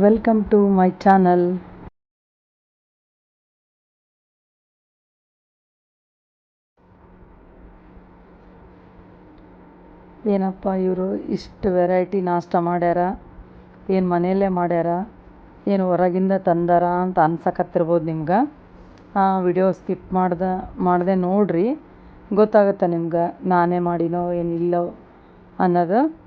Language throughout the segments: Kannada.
ವೆಲ್ಕಮ್ ಟು ಮೈ ಚಾನಲ್ ಏನಪ್ಪ ಇವರು ಇಷ್ಟು ವೆರೈಟಿ ನಾಷ್ಟ ಮಾಡ್ಯಾರ? ಏನು ಮನೆಯಲ್ಲೇ ಮಾಡ್ಯಾರ? ಏನು ಹೊರಗಿಂದ ತಂದಾರ ಅಂತ ಅನ್ಸಕತ್ತಿರ್ಬೋದು ನಿಮ್ಗೆ? ಆ ವಿಡಿಯೋ ಸ್ಕಿಪ್ ಮಾಡ್ದೆ, ಮಾಡದೆ ನೋಡ್ರಿ. ಗೊತ್ತಾಗುತ್ತೆ ನಿಮ್ಗೆ? ನಾನೇ ಮಾಡಿನೋ, ಏನಿಲ್ಲೋ ಅನ್ನೋದು?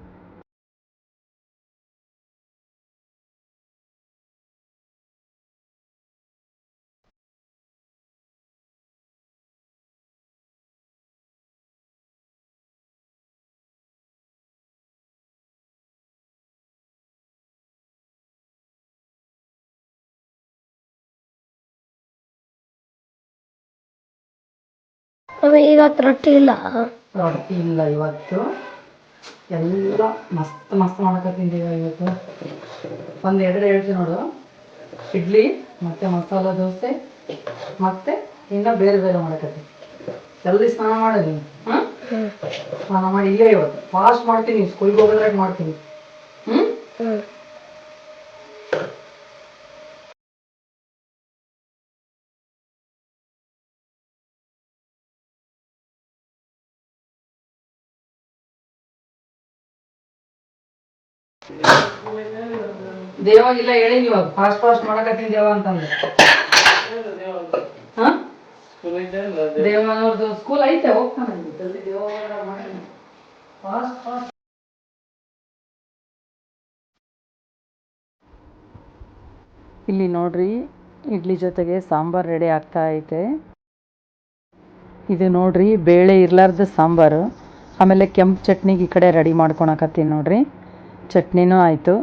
ಅವ ಇವತ್ತು ರೊಟ್ಟಿ ಇಲ್ಲ. ರೊಟ್ಟಿ ಇಲ್ಲ ಇವತ್ತು ಎಲ್ಲ ಮಸ್ತ್ ಮಸ್ತ್ ಮಾಡಕತ್ತಿದ್ದೀವಿ ಇವತ್ತು. ಒಂದು ಎರಡು ಹೇಳ್ತೀನಿ ನೋಡು. ಇಡ್ಲಿ ಮತ್ತೆ ಮಸಾಲ ದೋಸೆ ಮತ್ತೆ ಇನ್ನ ಬೇರೆ ಬೇರೆ ಮಾಡಕತ್ತೀನಿ ಜಲ್ದಿ ಸ್ನಾನ ಮಾಡು ನೀನು. ಹಾಂ ಸ್ನಾನ ಮಾಡಿ ಇಲ್ಲೇ ಇವತ್ತು. ಫಾಸ್ಟ್ ಮಾಡ್ತೀನಿ ಸ್ಕೂಲ್ಗೆ ಹೋಗೋದ್ರಾಗ ಮಾಡ್ತೀನಿ. ಹ್ಮ್. ದೇವಾಗಿಲ್ಲ ಹೇಳಿ ಇವಾಗ ಫಾಸ್ಟ್ ಫಾಸ್ಟ್ ಮಾಡಕತ್ತೀನಿ ದೇವ ಅಂತಂದ್ರೆ. ದೇವನವ್ರದ್ದು ಸ್ಕೂಲ್ ಐತೆ, ಹೋಗ್ತಾನೆ. ಫಾಸ್ಟ್ ಫಾಸ್ಟ್ ಇಲ್ಲಿ ನೋಡ್ರಿ, ಇಡ್ಲಿ ಜೊತೆಗೆ ಸಾಂಬಾರ್ ರೆಡಿ ಆಗ್ತಾ ಐತೆ. ಇದು ನೋಡ್ರಿ, ಬೇಳೆ ಇರ್ಲಾರ್ದ ಸಾಂಬಾರು. ಆಮೇಲೆ ಕೆಂಪು ಚಟ್ನಿಗೆ ಈ ಕಡೆ ರೆಡಿ ಮಾಡ್ಕೊಳಕತ್ತೀನಿ ನೋಡ್ರಿ. ಚಟ್ನಿನೂ ಆಯಿತು.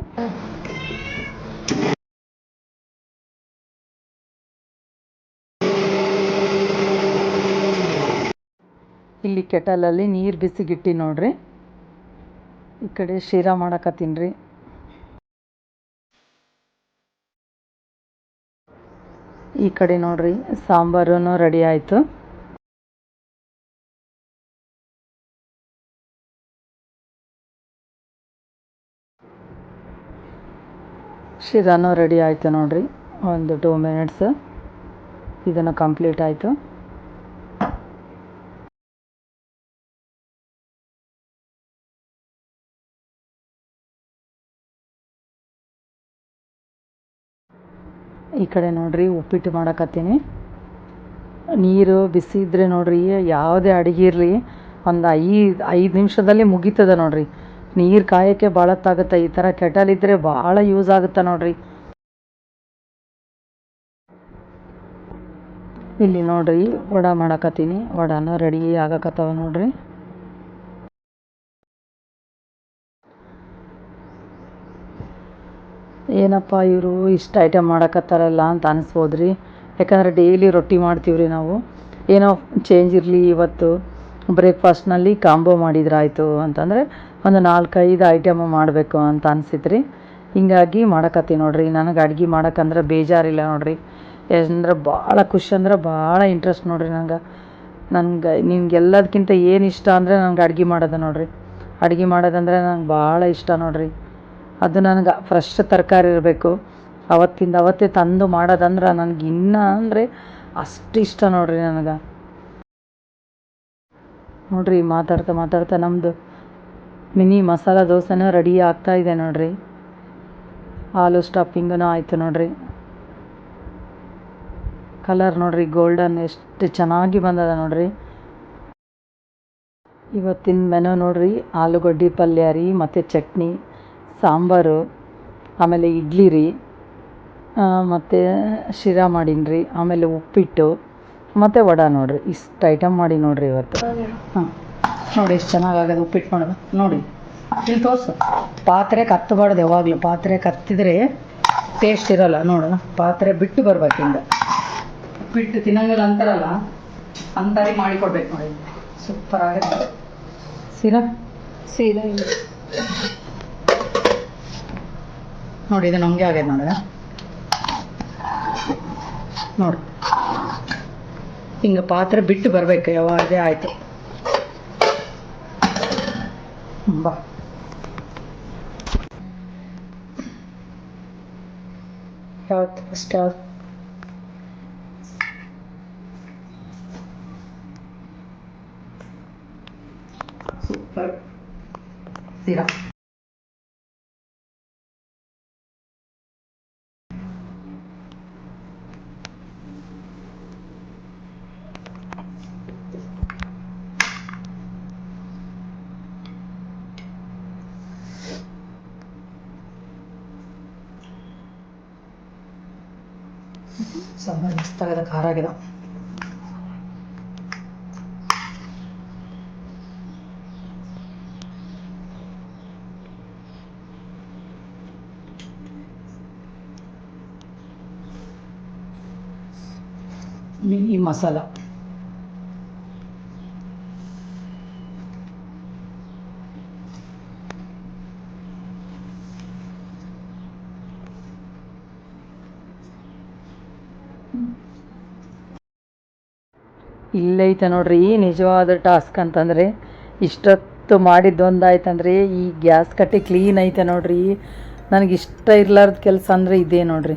ಇಲ್ಲಿ ಕೆಟಲಲ್ಲಿ ನೀರು ಬಿಸಿಗಿಟ್ಟಿ ನೋಡ್ರಿ. ಈ ಕಡೆ ಶೀರಾ ಮಾಡಕತ್ತೀನಿ ಈ ಕಡೆ ನೋಡ್ರಿ ಸಾಂಬಾರು ರೆಡಿ ಆಯಿತು. ಶಿರಾನು ರೆಡಿ ಆಯಿತು ನೋಡ್ರಿ. ಒಂದು ಟೂ ಮಿನಿಟ್ಸ್ ಇದನ್ನು ಕಂಪ್ಲೀಟ್ ಆಯಿತು. ಈ ಕಡೆ ನೋಡ್ರಿ ಉಪ್ಪಿಟ್ಟು ಮಾಡಕತ್ತೀನಿ. ನೀರು ಬಿಸಿ ಇದ್ರೆ ನೋಡ್ರಿ, ಯಾವುದೇ ಅಡುಗೆ ಇರಲಿ, ಒಂದು ಐದು ಐದು ನಿಮಿಷದಲ್ಲಿ ಮುಗೀತದ ನೋಡ್ರಿ. ನೀರು ಕಾಯೋಕ್ಕೆ ಭಾಳ ತಾಗುತ್ತೆ ಈ ಥರ ಕೆಟಲ್ ಇದ್ದರೆ ಭಾಳ ಯೂಸ್ ಆಗುತ್ತೆ ನೋಡ್ರಿ. ಇಲ್ಲಿ ನೋಡ್ರಿ ವಡ ಮಾಡಕತ್ತೀನಿ. ವಡಾನ ರೆಡಿ ಆಗಕತ್ತವ ನೋಡ್ರಿ. ಏನಪ್ಪ ಇವರು ಇಷ್ಟು ಐಟಮ್ ಮಾಡಕತ್ತಾರಲ್ಲ ಅಂತ ಅನಿಸ್ಬೋದು ರೀ ಯಾಕಂದ್ರೆ ಡೈಲಿ ರೊಟ್ಟಿ ಮಾಡ್ತೀವಿ ರೀ ನಾವು. ಏನೋ ಚೇಂಜ್ ಇರಲಿ ಇವತ್ತು. ಬ್ರೇಕ್ಫಾಸ್ಟ್ನಲ್ಲಿ ಕಾಂಬೋ ಮಾಡಿದ್ರಾಯಿತು ಅಂತಂದರೆ ಒಂದು ನಾಲ್ಕೈದು ಐಟಮ್ ಮಾಡಬೇಕು ಅಂತ ಅನಿಸಿತು ರೀ ಹಿಂಗಾಗಿ ಮಾಡಕತ್ತೀನಿ ನೋಡ್ರಿ. ನನಗೆ ಅಡ್ಗೆ ಮಾಡೋಕ್ಕಂದ್ರೆ ಬೇಜಾರಿಲ್ಲ ನೋಡ್ರಿ. ಅಂದ್ರೆ ಭಾಳ ಖುಷಿ ಅಂದ್ರೆ ಭಾಳ ಇಂಟ್ರೆಸ್ಟ್ ನೋಡ್ರಿ ನನಗೆ ನನಗೆ ನಿಮ್ಗೆ ಎಲ್ಲದಕ್ಕಿಂತ ಏನು ಇಷ್ಟ ಅಂದರೆ ನನಗೆ ಅಡ್ಗೆ ಮಾಡೋದು ನೋಡ್ರಿ. ಅಡ್ಗೆ ಮಾಡೋದಂದ್ರೆ ನಂಗೆ ಭಾಳ ಇಷ್ಟ ನೋಡ್ರಿ. ಅದು ನನಗೆ ಫ್ರೆಶ್ ತರಕಾರಿ ಇರಬೇಕು. ಅವತ್ತಿಂದ ಅವತ್ತೇ ತಂದು ಮಾಡೋದಂದ್ರೆ ನನಗೆ ಇನ್ನೂ ಅಂದರೆ ಅಷ್ಟು ಇಷ್ಟ ನೋಡ್ರಿ ನನಗೆ. ನೋಡ್ರಿ ಮಾತಾಡ್ತಾ ಮಾತಾಡ್ತಾ ನಮ್ಮದು ಮಿನಿ ಮಸಾಲ ದೋಸೆನೂ ರೆಡಿ ಆಗ್ತಾ ಇದೆ ನೋಡ್ರಿ. ಆಲೂ ಸ್ಟಾಪಿಂಗೂ ಆಯಿತು ನೋಡ್ರಿ. ಕಲರ್ ನೋಡ್ರಿ ಗೋಲ್ಡನ್ ಎಷ್ಟು ಚೆನ್ನಾಗಿ ಬಂದದ ನೋಡ್ರಿ. ಇವತ್ತಿನ ಮೆನು ನೋಡ್ರಿ ಆಲೂಗಡ್ಡೆ ಪಲ್ಯ ರೀ, ಮತ್ತು ಚಟ್ನಿ. ಸಾಂಬಾರು, ಆಮೇಲೆ ಇಡ್ಲಿ ರೀ ಮತ್ತು ಶಿರಾ ಮಾಡೀನಿ ರೀ, ಆಮೇಲೆ ಉಪ್ಪಿಟ್ಟು, ಮತ್ತು ವಡ ನೋಡಿರಿ, ಇಷ್ಟು ಐಟಮ್ ಮಾಡಿ ನೋಡಿರಿ ಇವತ್ತು. ಹಾಂ, ನೋಡಿ ಎಷ್ಟು ಚೆನ್ನಾಗಾಗದು ಉಪ್ಪಿಟ್ಟು ಮಾಡೋದು, ನೋಡಿ. ಇಲ್ಲಿ ತೋರಿಸು. ಪಾತ್ರೆ ಕತ್ತಬಾರ್ದು ಯಾವಾಗಲೂ, ಪಾತ್ರೆ ಕತ್ತಿದ್ರೆ ಟೇಸ್ಟ್ ಇರೋಲ್ಲ, ನೋಡು. ಪಾತ್ರೆ ಬಿಟ್ಟು ಬರ್ಬೇಕು ಹಿಂಗೆ ಉಪ್ಪಿಟ್ಟು ತಿನ್ನಂಗಿಲ್ಲ ಅಂತಾರಲ್ಲ, ಅಂತಾರಿ ಮಾಡಿಕೊಡ್ಬೇಕು ನೋಡಿ. ಸೂಪರ್ ಆಗುತ್ತೆ. ಸೀರಾ? ಸೀದಾ ನೋಡಿ, ಇದು ನಮಗೆ ಆಗ್ಯದ ನೋಡ. ನೋಡಿ. ಹಿಂಗೆ ಪಾತ್ರೆ ಬಿಟ್ಟು ಬರಬೇಕು ಯಾವಾಗದೇ ಆಯಿತು. ಬಾ. ಯಾವ್ದು ಫಸ್ಟ್ ಯಾವ್ದು? ಸೂಪರ್. ಸೀರಾ. ಸಾಂಬಾರು ಮಸ್ತಾಗದ ಖಾರ ಆಗ್ಯದ. ಮಿನಿ ಮಸಾಲ. ಇಲ್ಲೈತೆ ನೋಡ್ರಿ ಈ ನಿಜವಾದ ಟಾಸ್ಕ್ ಅಂತಂದರೆ, ಇಷ್ಟೊತ್ತು ಮಾಡಿದ್ದೊಂದು ಆಯ್ತಂದ್ರೆ ಈ ಗ್ಯಾಸ್ ಕಟ್ಟೆ ಕ್ಲೀನ್ ಐತೆ ನೋಡ್ರಿ. ನನಗೆ ಇಷ್ಟ ಇರ್ಲಾರ್ದ ಕೆಲಸ ಅಂದರೆ ಇದೇ ನೋಡ್ರಿ.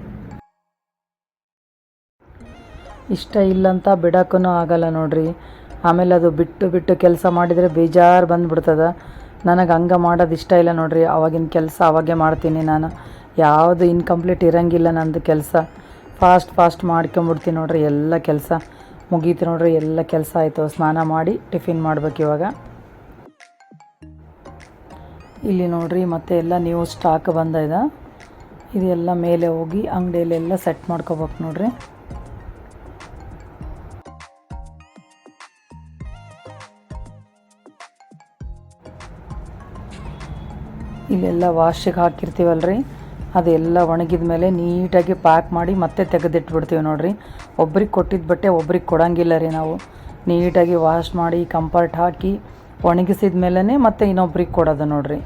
ಇಷ್ಟ ಇಲ್ಲಂತ ಬಿಡೋಕ್ಕೂ ಆಗಲ್ಲ ನೋಡ್ರಿ. ಆಮೇಲೆ ಅದು ಬಿಟ್ಟು ಬಿಟ್ಟು ಕೆಲಸ ಮಾಡಿದರೆ ಬೇಜಾರು ಬಂದ್ಬಿಡ್ತದ. ನನಗೆ ಹಂಗೆ ಮಾಡೋದು ಇಷ್ಟ ಇಲ್ಲ ನೋಡ್ರಿ. ಅವಾಗಿನ ಕೆಲಸ ಅವಾಗೆ ಮಾಡ್ತೀನಿ ನಾನು. ಯಾವುದು ಇನ್ಕಂಪ್ಲೀಟ್ ಇರಂಗಿಲ್ಲ ನಂದು ಕೆಲಸ. ಫಾಸ್ಟ್ ಫಾಸ್ಟ್ ಮಾಡ್ಕೊಂಬಿಡ್ತೀನಿ ನೋಡ್ರಿ ಎಲ್ಲ ಕೆಲಸ. ಮುಗೀತು ನೋಡ್ರಿ, ಎಲ್ಲ ಕೆಲಸ ಆಯಿತು. ಸ್ನಾನ ಮಾಡಿ ಟಿಫಿನ್ ಮಾಡ್ಬೇಕು ಇವಾಗ. ಇಲ್ಲಿ ನೋಡ್ರಿ, ಮತ್ತೆ ಎಲ್ಲ ನ್ಯೂ ಸ್ಟಾಕ್ ಬಂದಿದೆ ಇದೆಲ್ಲ ಮೇಲೆ ಹೋಗಿ ಅಂಗಡಿಯಲ್ಲೆಲ್ಲ ಸೆಟ್ ಮಾಡ್ಕೋಬೇಕು ನೋಡ್ರಿ. ಇಲ್ಲೆಲ್ಲ ವಾಶಿಗೆ ಹಾಕಿರ್ತೀವಲ್ರಿ. ಅದೆಲ್ಲ ಒಣಗಿದ ಮೇಲೆ ನೀಟಾಗಿ ಪ್ಯಾಕ್ ಮಾಡಿ ಮತ್ತೆ ತೆಗೆದಿಟ್ಬಿಡ್ತೀವಿ ನೋಡ್ರಿ. ಒಬ್ರಿಗೆ ಕೊಟ್ಟಿದ್ದ ಬಟ್ಟೆ ಒಬ್ರಿಗೆ ಕೊಡಂಗಿಲ್ಲ ರೀ ನಾವು. ನೀಟಾಗಿ ವಾಶ್ ಮಾಡಿ ಕಂಫರ್ಟ್ ಹಾಕಿ, ಒಣಗಿಸಿದ ಮೇಲೇ ಮತ್ತೆ ಇನ್ನೊಬ್ರಿಗೆ ಕೊಡೋದು ನೋಡ್ರಿ.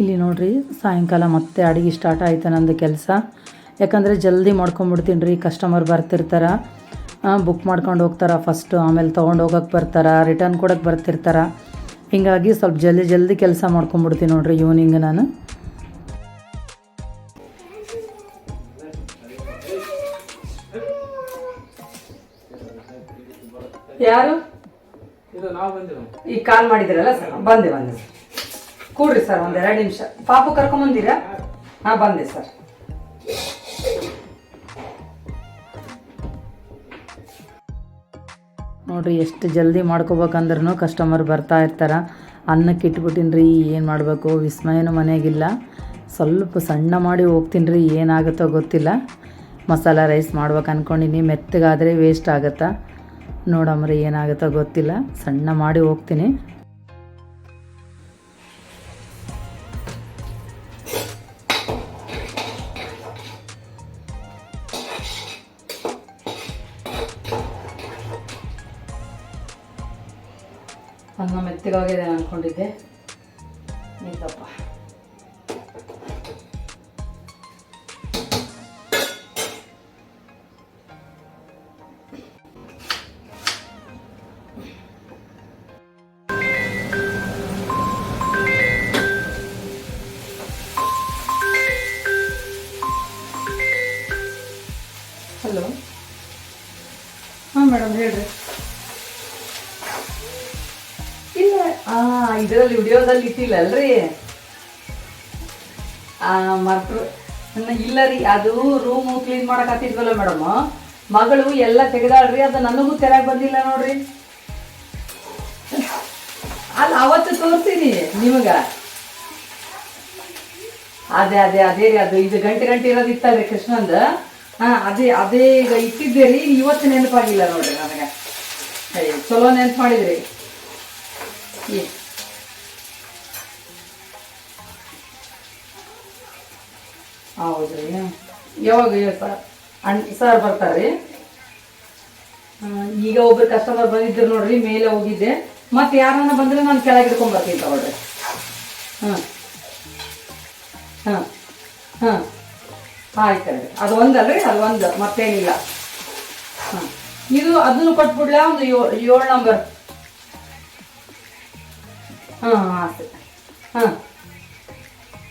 ಇಲ್ಲಿ ನೋಡ್ರಿ, ಸಾಯಂಕಾಲ ಮತ್ತೆ ಅಡುಗೆ ಸ್ಟಾರ್ಟ್ ಆಯಿತು ನಂದು ಕೆಲಸ. ಯಾಕಂದರೆ ಜಲ್ದಿ ಮಾಡ್ಕೊಂಬಿಡ್ತೀನಿ ರೀ ಕಸ್ಟಮರ್ ಬರ್ತಿರ್ತಾರ. ಬುಕ್ ಮಾಡ್ಕೊಂಡು ಹೋಗ್ತಾರ ಫಸ್ಟು ಆಮೇಲೆ ತೊಗೊಂಡು ಹೋಗೋಕೆ ಬರ್ತಾರ ರಿಟರ್ನ್ ಕೊಡಕ್ಕೆ ಬರ್ತಿರ್ತಾರ. ಹೀಗಾಗಿ ಸ್ವಲ್ಪ ಜಲ್ದಿ ಜಲ್ದಿ ಕೆಲಸ ಮಾಡ್ಕೊಂಬಿಡ್ತೀನಿ ನೋಡ್ರಿ ಈವ್ನಿಂಗ್ ನಾನು. ಯಾರು? ಈ ಕಾಲ್ ಮಾಡಿದಿರಲ್ಲ ಸರ್ ಬಂದೆ ಬಂದೆ ಕೂಡ್ರಿ ಸರ್ ಒಂದ್ ಎರಡು ನಿಮಿಷ. ಪಾಪು ಕರ್ಕೊಂಬಂದಿರಾ? ಹಾ ಬಂದೆ ಸರ್ ನೋಡ್ರಿ ಎಷ್ಟು ಜಲ್ದಿ ಮಾಡ್ಕೋಬೇಕಂದ್ರೂ ಕಸ್ಟಮರ್ ಬರ್ತಾ ಇರ್ತಾರೆ. ಅನ್ನಕ್ಕೆ ಇಟ್ಬಿಟ್ಟಿನಿ ರೀ ಏನು ಮಾಡಬೇಕು? ವಿಸ್ಮಯನೂ ಮನೆಯಾಗಿಲ್ಲ. ಸ್ವಲ್ಪ ಸಣ್ಣ ಮಾಡಿ ಹೋಗ್ತೀನಿ ರೀ ಏನಾಗುತ್ತೋ ಗೊತ್ತಿಲ್ಲ. ಮಸಾಲ ರೈಸ್ ಮಾಡ್ಬೇಕು ಅಂದ್ಕೊಂಡಿನಿ ಮೆತ್ತಗಾದರೆ ವೇಸ್ಟ್ ಆಗುತ್ತಾ? ನೋಡಮ್ರಿ ಏನಾಗುತ್ತೋ ಗೊತ್ತಿಲ್ಲ. ಸಣ್ಣ ಮಾಡಿ ಹೋಗ್ತೀನಿ. ಅನ್ನ ಮೆತ್ತಗಾಗಿದೆ ಅಂದ್ಕೊಂಡಿದ್ದೆ ಇಲ್ಲಪ್ಪ ಮೇಡಮ್ ಹೇಳ್ರಿ. ಇಲ್ಲ, ಆ, ಇದರಲ್ಲಿ ವಿಡಿಯೋದಲ್ಲಿ ಇಟ್ಟಿಲ್ಲ ಅಲ್ರಿ ಮರ್ತ್ರು ಇಲ್ಲ ರೀ, ಅದು ರೂಮು ಕ್ಲೀನ್ ಮಾಡಕ್ ಹತ್ತಿದ್ವಲ್ಲ ಮೇಡಮ್. ಮಗಳು ಎಲ್ಲ ತೆಗೆದಾಳ್ರಿ, ಅದು ನನಗೂ ತೆರಗ್ ಬಂದಿಲ್ಲ ನೋಡ್ರಿ. ಅಲ್ಲ, ಅವತ್ತು ತೋರಿಸಿನಿ ನಿಮಗ. ಅದೇ ಅದೇ ಅದೇ ರೀ, ಅದು ಇದು ಗಂಟೆ ಗಂಟೆ ಇರೋದಿತ್ತಲ್ರಿ ಕೃಷ್ಣಂದ. ಅದೇ ಅದೇ ಈಗ ಇಟ್ಟಿದ್ದೆ ರೀ ಇವತ್ತು ನೆನಪಾಗಿಲ್ಲ ನೋಡ್ರಿ ನನಗೆ. ಅಯ್ಯೋ ಚಲೋ ನೆನಪು ಮಾಡಿದ್ರಿ ಹೌದ್ರಿ ಯಾವಾಗ ಅಣ್ಣ ಸರ್ ಬರ್ತಾರೆ ಈಗ ಒಬ್ರು ಕಸ್ಟಮರ್ ಬಂದಿದ್ರು ನೋಡ್ರಿ, ಮೇಲೆ ಹೋಗಿದ್ದೆ. ಮತ್ತೆ ಯಾರನ್ನ ಬಂದ್ರೆ ನಾನು ಕೆಳಗೆ ಇಟ್ಕೊಂಡ್ ಬರ್ತೀನಿ ತಗೊಳ್ರಿ. ಹಾಂ. ಹಾಂ ಹಾಂ. ಆಯ್ತು ಅದು ಒಂದಲ್ರಿ? ಅದು ಒಂದು. ಮತ್ತೇನಿಲ್ಲ. ಹಾಂ. ಇದು ಅದನ್ನು ಕೊಟ್ಬಿಡ್ಲ? ಒಂದು ಏಳು ನಂಬರ್ ಹಾಂ ಆಯ್ತು ಹಾಂ.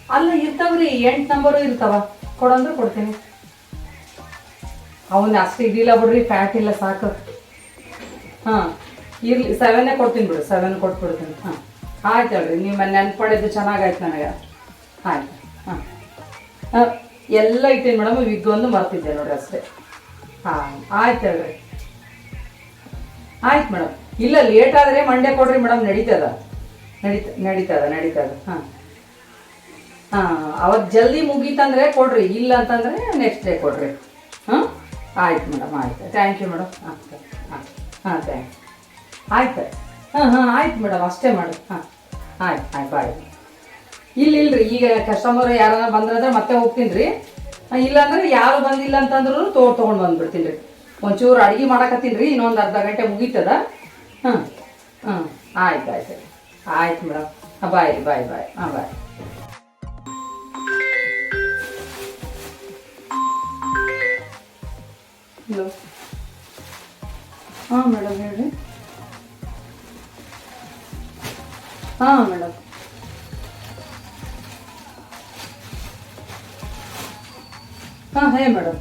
ಅಲ್ಲ, ಇರ್ತಾವ್ರಿ. ಎಂಟು ನಂಬರು ಇರ್ತಾವ. ಕೊಡಂದ್ರೆ ಕೊಡ್ತೀನಿ. ಅವನ್ನ ಅಷ್ಟು ಇದಿಲ್ಲ ಬಿಡ್ರಿ. ಫ್ಯಾಟ್ ಇಲ್ಲ ಸಾಕು. ಹಾಂ. ಇರ್ಲಿ ಸೆವೆನ್ನೇ ಕೊಡ್ತೀನಿ ಬಿಡು. ಸೆವೆನ್ ಕೊಟ್ಬಿಡ್ತೀನಿ. ಹಾಂ. ಆಯ್ತು ಹೇಳ್ರಿ ನಿಮ್ಮ ನೆನ್ಪಡಿದ್ದು ಚೆನ್ನಾಗಾಯ್ತು ನನಗೆ. ಆಯ್ತು. ಹಾಂ. ಹಾಂ. ಎಲ್ಲ ಇಟ್ಟೇನು ಮೇಡಮ್ ವಿಗ್ ಒಂದು ಮರ್ತಿದ್ದೆ ನೋಡಿ ಅಷ್ಟೇ. ಹಾಂ, ಆಯ್ತು ಹೇಳ್ರಿ. ಆಯ್ತು ಮೇಡಮ್ ಇಲ್ಲ ಲೇಟ್ ಆದರೆ ಮಂಡೆ ಕೊಡ್ರಿ ಮೇಡಮ್ ನಡೀತದ ನಡೀತ ನಡೀತದ ನಡೀತದ ಹಾಂ. ಹಾಂ ಅವತ್ತು ಜಲ್ದಿ ಮುಗೀತಂದ್ರೆ ಕೊಡ್ರಿ, ಇಲ್ಲ ಅಂತಂದರೆ ನೆಕ್ಸ್ಟ್ ಡೇ ಕೊಡ್ರಿ. ಹಾಂ? ಆಯ್ತು ಮೇಡಮ್ ಆಯ್ತು ಥ್ಯಾಂಕ್ ಯು ಮೇಡಮ್ ಹಾಂ ಹಾಂ ಹಾಂ ಥ್ಯಾಂಕ್ ಆಯ್ತು ಹಾಂ ಹಾಂ, ಆಯ್ತು ಮೇಡಮ್ ಅಷ್ಟೇ ಮಾಡಿ. ಹಾಂ, ಆಯ್ತು ಆಯ್ತು ಬಾಯ್ ಇಲ್ಲ, ಇಲ್ರಿ. ಈಗ ಕಸ್ಟಮರ್ ಯಾರನ್ನ ಬಂದ್ರಂದ್ರೆ ಮತ್ತೆ ಹೋಗ್ತೀನಿ ರೀ ಇಲ್ಲಾಂದ್ರೆ ಯಾರು ಬಂದಿಲ್ಲ ಅಂತಂದ್ರೂ ತೋ ತೊಗೊಂಡು ಬಂದ್ಬಿಡ್ತೀನಿ ರೀ ಒಂಚೂರು ಅಡುಗೆ ಮಾಡಕತ್ತೀನಿ ರೀ ಇನ್ನೊಂದು ಅರ್ಧ ಗಂಟೆ ಮುಗೀತದ. ಹಾಂ ಹಾಂ. ಆಯ್ತು ಆಯ್ತು ಆಯ್ತು. ಮೇಡಮ್ ಹಾಂ ಬಾಯ್ ಬಾಯ್ ಬಾಯ್. ಹಾಂ ಬಾಯ್. ಹಲೋ. ಹಾಂ ಮೇಡಮ್ ಹೇಳಿ. ಹಾಂ ಮೇಡಮ್ ಹಾಂ, ಹೇ ಮೇಡಮ್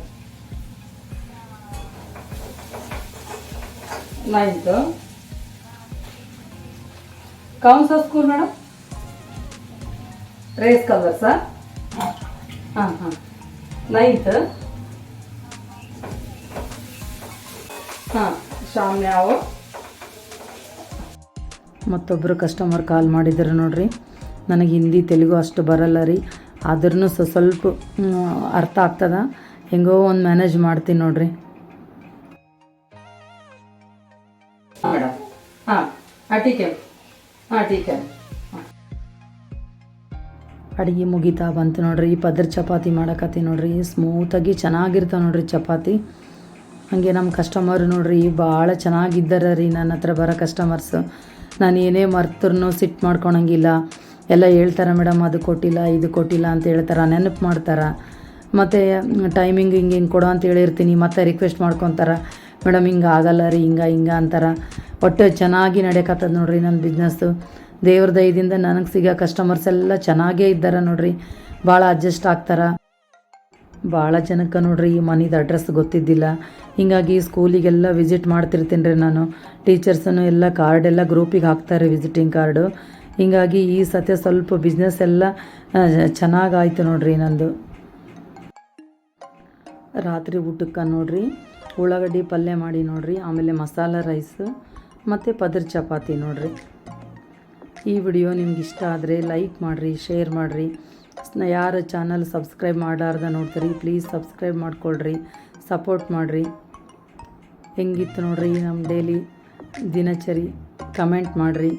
ನೈನ್ತು ಕೌನ್ಸ ಸ್ಕೂಲ್ ಮೇಡಮ್ ರೇಸ್ ಕಲರ್ಸಾ ಹಾಂ ಹಾಂ. ನೈನ್ತ್ ಹಾಂ ಶಾಮ್ಯಾವ ಮತ್ತೊಬ್ಬರು ಕಸ್ಟಮರ್ ಕಾಲ್ ಮಾಡಿದ್ರು ನೋಡ್ರಿ. ನನಗೆ ಹಿಂದಿ, ತೆಲುಗು ಅಷ್ಟು ಬರಲ್ಲ ರೀ. ಆದ್ರೂ ಸ ಸ್ವಲ್ಪ ಅರ್ಥ ಆಗ್ತದ? ಹೆಂಗೋ ಒಂದು ಮ್ಯಾನೇಜ್ ಮಾಡ್ತೀನಿ ನೋಡ್ರಿ. ಅಡುಗೆ ಮುಗಿತಾ ಬಂತು ನೋಡ್ರಿ ಈ ಪದ್ರ ಚಪಾತಿ ಮಾಡಕತ್ತಿ ನೋಡ್ರಿ ಸ್ಮೂತಾಗಿ ಚೆನ್ನಾಗಿರ್ತಾವೆ ನೋಡ್ರಿ ಚಪಾತಿ. ಹಂಗೆ ನಮ್ಮ ಕಸ್ಟಮರ್ ನೋಡ್ರಿ ಭಾಳ ಚೆನ್ನಾಗಿದ್ದಾರ ರೀ ನನ್ನ ಹತ್ರ ಬರೋ ಕಸ್ಟಮರ್ಸ್ ನಾನು ಏನೇ ಮರ್ತರೂ ಸಿಟ್ಟು ಮಾಡ್ಕೊಳಂಗಿಲ್ಲ. ಎಲ್ಲ ಹೇಳ್ತಾರೆ ಮೇಡಮ್ ಅದು ಕೊಟ್ಟಿಲ್ಲ, ಇದು ಕೊಟ್ಟಿಲ್ಲ ಅಂತ ಹೇಳ್ತಾರೆ, ನೆನಪು ಮಾಡ್ತಾರೆ. ಮತ್ತು ಟೈಮಿಂಗ್ ಹಿಂಗೆ ಹಿಂಗೆ ಕೊಡು ಅಂತ ಹೇಳಿರ್ತೀನಿ, ಮತ್ತೆ ರಿಕ್ವೆಸ್ಟ್ ಮಾಡ್ಕೊತಾರೆ. ಮೇಡಮ್ ಹಿಂಗೆ ಆಗಲ್ಲ ರೀ, ಹಿಂಗೆ ಹಿಂಗೆ ಅಂತಾರೆ. ಒಟ್ಟು ಚೆನ್ನಾಗಿ ನಡೆಯಕತ್ತದ ನೋಡ್ರಿ ನನ್ನ ಬಿಸ್ನೆಸ್ಸು ದೇವ್ರ ದಯದಿಂದ ನನಗೆ ಸಿಗೋ ಕಸ್ಟಮರ್ಸ್ ಎಲ್ಲ ಚೆನ್ನಾಗೇ ಇದ್ದಾರೆ ನೋಡ್ರಿ. ಭಾಳ ಅಡ್ಜಸ್ಟ್ ಆಗ್ತಾರೆ. ಭಾಳ ಜನಕ್ಕೆ ನೋಡ್ರಿ, ಈ ಮನಿದು ಅಡ್ರೆಸ್ ಗೊತ್ತಿದ್ದಿಲ್ಲ. ಹೀಗಾಗಿ ಸ್ಕೂಲಿಗೆಲ್ಲ ವಿಸಿಟ್ ಮಾಡ್ತಿರ್ತೀನಿ ರೀ ನಾನು. ಟೀಚರ್ಸನ್ನು ಎಲ್ಲ ಕಾರ್ಡ್ ಎಲ್ಲ ಗ್ರೂಪಿಗೆ ಹಾಕ್ತಾರೆ ವಿಸಿಟಿಂಗ್ ಕಾರ್ಡು ಹೀಗಾಗಿ ಈ ಸತಿ ಸ್ವಲ್ಪ ಬಿಸ್ನೆಸ್ ಎಲ್ಲ ಚೆನ್ನಾಗಾಯ್ತು ನೋಡ್ರಿ ನಂದು. ರಾತ್ರಿ ಊಟಕ್ಕೆ ನೋಡ್ರಿ, ಉಳ್ಳಾಗಡ್ಡಿ ಪಲ್ಯ ಮಾಡಿ ನೋಡ್ರಿ, ಆಮೇಲೆ ಮಸಾಲ ರೈಸ್ ಮತ್ತು ಪದರ್ ಚಪಾತಿ ನೋಡ್ರಿ. ಈ ವಿಡಿಯೋ ನಿಮ್ಗೆ ಇಷ್ಟ ಆದರೆ ಲೈಕ್ ಮಾಡಿರಿ ಶೇರ್ ಮಾಡಿರಿ. ಯಾರು ಚಾನಲ್ ಸಬ್ಸ್ಕ್ರೈಬ್ ಮಾಡಾರ್ದ ನೋಡ್ತೀರಿ ಪ್ಲೀಸ್ ಸಬ್ಸ್ಕ್ರೈಬ್ ಮಾಡ್ಕೊಳ್ರಿ ಸಪೋರ್ಟ್ ಮಾಡಿರಿ. ಹೆಂಗಿತ್ತು ನೋಡ್ರಿ ನಮ್ಮ ಡೈಲಿ ದಿನಚರಿ ಕಮೆಂಟ್ ಮಾಡಿರಿ.